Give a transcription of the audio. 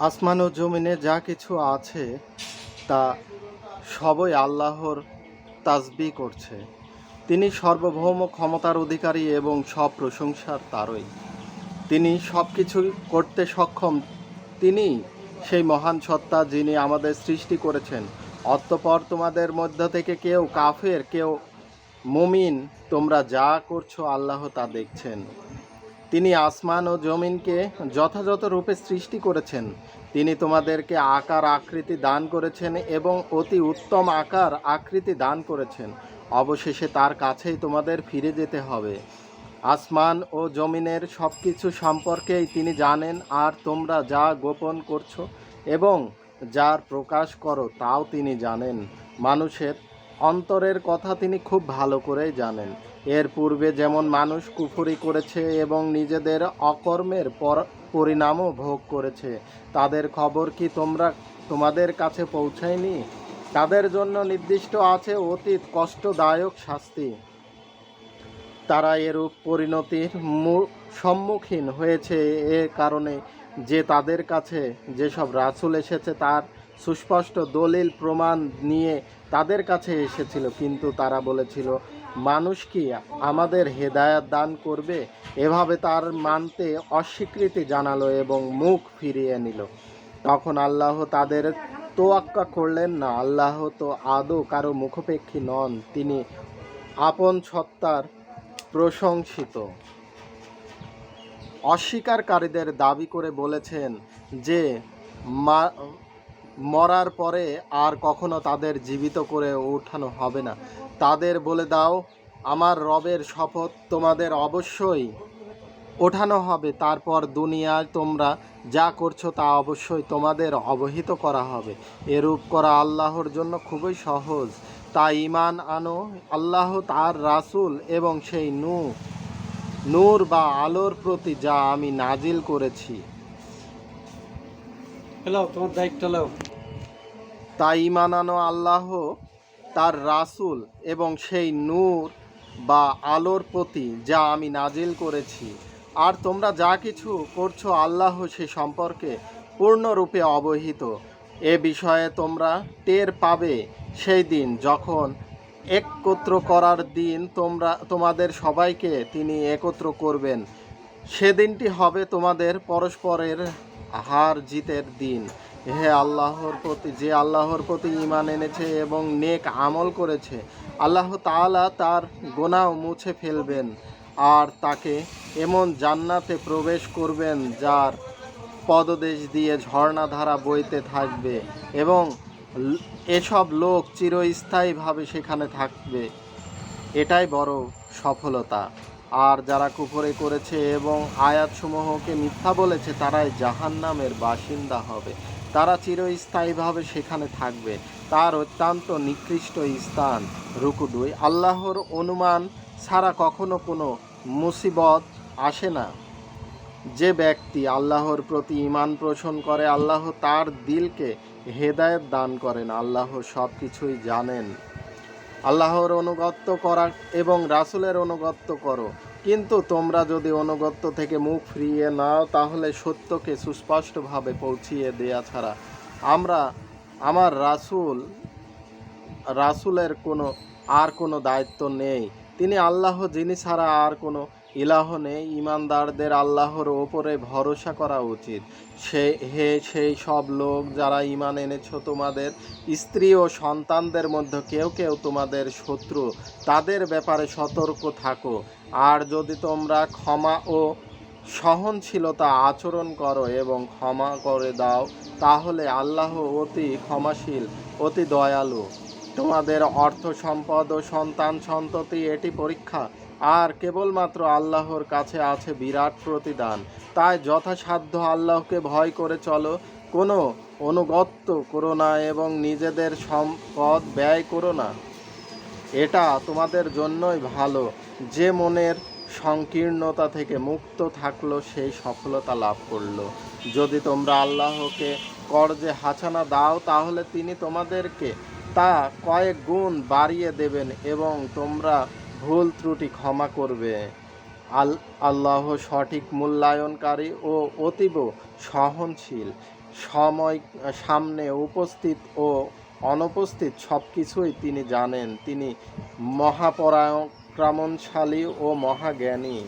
আসমান ও জমিনে যা কিছু আছে, তা সবই আল্লাহর তাসবি করছে। তিনি সর্বভৌম ক্ষমতার অধিকারী এবং সব প্রশংসার তারই। তিনি সব কিছু করতে সক্ষম। তিনি সেই মহান সত্তা যিনি আমাদের সৃষ্টি করেছেন। অতঃপর তোমাদের মধ্য থেকে কেউ কাফের, কেউ মুমিন, তোমরা যা করছ আল্লাহ তা দেখছেন। তিনি আসমান ও জমিনকে যথাযথ রূপে সৃষ্টি করেছেন। তিনি তোমাদেরকে আকার আকৃতি দান করেছেন এবং অতি উত্তম আকার আকৃতি দান করেছেন। অবশেষে তার কাছেই তোমাদের ফিরে যেতে হবে। আসমান ও জমিনের সব কিছু সম্পর্কেই তিনি জানেন আর তোমরা যা গোপন করছ এবং যার প্রকাশ করো, তাও তিনি জানেন। মানুষের অন্তরের কথা তিনি খুব ভালো করেই জানেন। এর পূর্বে যেমন মানুষ কুফরি করেছে এবং নিজেদের অকর্মের পর পরিণামও ভোগ করেছে, তাদের খবর কি তোমরা তোমাদের কাছে পৌঁছায়নি? তাদের জন্য নির্দিষ্ট আছে অতীত কষ্টদায়ক শাস্তি। তারা এরূপ পরিণতির সম্মুখীন হয়েছে এ কারণে যে তাদের কাছে যেসব রাসূল এসেছে তার সুস্পষ্ট দলিল, প্রমাণ নিয়ে তাদের কাছে এসেছিল, কিন্তু তারা বলেছিল, মানুষ কি আমাদের হেদায়াত দান করবে? এভাবে তার মানতে অস্বীকৃতি জানালো এবং মুখ ফিরিয়ে নিল। তখন আল্লাহ তাদের তোয়াক্কা করলেন না। আল্লাহ তো আদৌ কারও মুখপেক্ষী নন, তিনি আপন সত্তার প্রশংসিত। অস্বীকারীদের দাবি করে বলেছেন যে, মা- মরার পরে আর কখনো তাদের জীবিত করে ওঠানো হবে না। তাদের বলে দাও, আমার রবের শপথ তোমাদের অবশ্যই ওঠানো হবে। তারপর দুনিয়ায় তোমরা যা করছ তা অবশ্যই তোমাদের অবহিত করা হবে। এরূপ করা আল্লাহর জন্য খুবই সহজ। তা ইমান আনো, আল্লাহ তার রাসূল এবং সেই নূ, নূর বা আলোর প্রতি যা আমি নাজিল করেছি। তোমার দায়িত্ব লাও তা ইমান আল্লাহ তার রাসূল এবং সেই নূর বা আলোর প্রতি যা আমি নাজিল করেছি। আর তোমরা যা কিছু করছ আল্লাহ সে সম্পর্কে পূর্ণরূপে অবহিত। এ বিষয়ে তোমরা টের পাবে সেই দিন যখন একত্র করার দিন তোমরা, তোমাদের সবাইকে তিনি একত্র করবেন। সেদিনটি হবে তোমাদের পরস্পরের হার জিতের দিন। হে আল্লাহর প্রতি যে আল্লাহর প্রতি ঈমান এনেছে এবং নেক আমল করেছে, আল্লাহ তাআলা তার গোনাও মুছে ফেলবেন। আর তাকে এমন জান্নাতে প্রবেশ করবেন যার পদদেশ দিয়ে ঝর্ণাধারা বইতে থাকবে এবং এসব লোক চিরস্থায়ীভাবে সেখানে থাকবে। এটাই বড় সফলতা। আর যারা কুফরে করেছে এবং আয়াতসমূহকে মিথ্যা বলেছে, তারাই জাহান্নামের বাসিন্দা হবে। তারা চিরস্থায়ীভাবে সেখানে থাকবে। তার অত্যন্ত নিকৃষ্ট স্থান রুকু দুই আল্লাহর অনুমান ছাড়া কখনো কোনো মুসিবত আসে না। যে ব্যক্তি আল্লাহর প্রতি ঈমান পোষণ করে, আল্লাহ তার দিলকে হেদায়েত দান করেন। আল্লাহ সব কিছুই জানেন। আল্লাহর অনুগত্য করা এবং রাসুলের অনুগত্য করো। কিন্তু তোমরা যদি অনুগত্য থেকে মুখ ফিরিয়ে নাও, তাহলে সত্যকে সুস্পষ্টভাবে পৌঁছিয়ে দেয়া ছাড়া আমরা, আমার রাসুল, রাসুলের কোনো, আর কোনো দায়িত্ব নেই। তিনি আল্লাহ, যিনি ছাড়া আর কোনো ইলাহ নেই, ইমানদারদের আল্লাহর ওপরে ভরসা করা উচিত। সে, হে, সেই সব লোক যারা ইমান এনেছো তোমাদের স্ত্রী ও সন্তানদের মধ্যে কেউ কেউ তোমাদের শত্রু, তাদের ব্যাপারে সতর্ক থাকো। আর যদি তোমরা ক্ষমা ও সহনশীলতা আচরণ করো এবং ক্ষমা করে দাও, তাহলে আল্লাহ অতি ক্ষমাশীল, অতি দয়ালু। তোমাদের অর্থ সম্পদ ও সন্তান সন্ততি এটি পরীক্ষা। আর কেবলমাত্র আল্লাহর কাছে আছে বিরাট প্রতিদান। তাই যথাসাধ্য আল্লাহকে ভয় করে চলো, কোনো অনুগত্য করো না এবং নিজেদের সম্পদ ব্যয় করো না। এটা তোমাদের জন্যই ভালো। যে মনের সংকীর্ণতা থেকে মুক্ত থাকল সেই সফলতা লাভ করল। যদি তোমরা আল্লাহকে কর্জে হাছানা দাও, তাহলে তিনি তোমাদেরকে তা কয়েক গুণ বাড়িয়ে দেবেন এবং তোমরা ভুল ত্রুটি ক্ষমা করবে। আল আল্লাহ সঠিক মূল্যায়নকারী ও অতীব সহনশীল। সময়, সামনে উপস্থিত ও অনুপস্থিত সব কিছুই তিনি জানেন। তিনি মহাপরায়ক্রামণশালী ও মহাজ্ঞানী।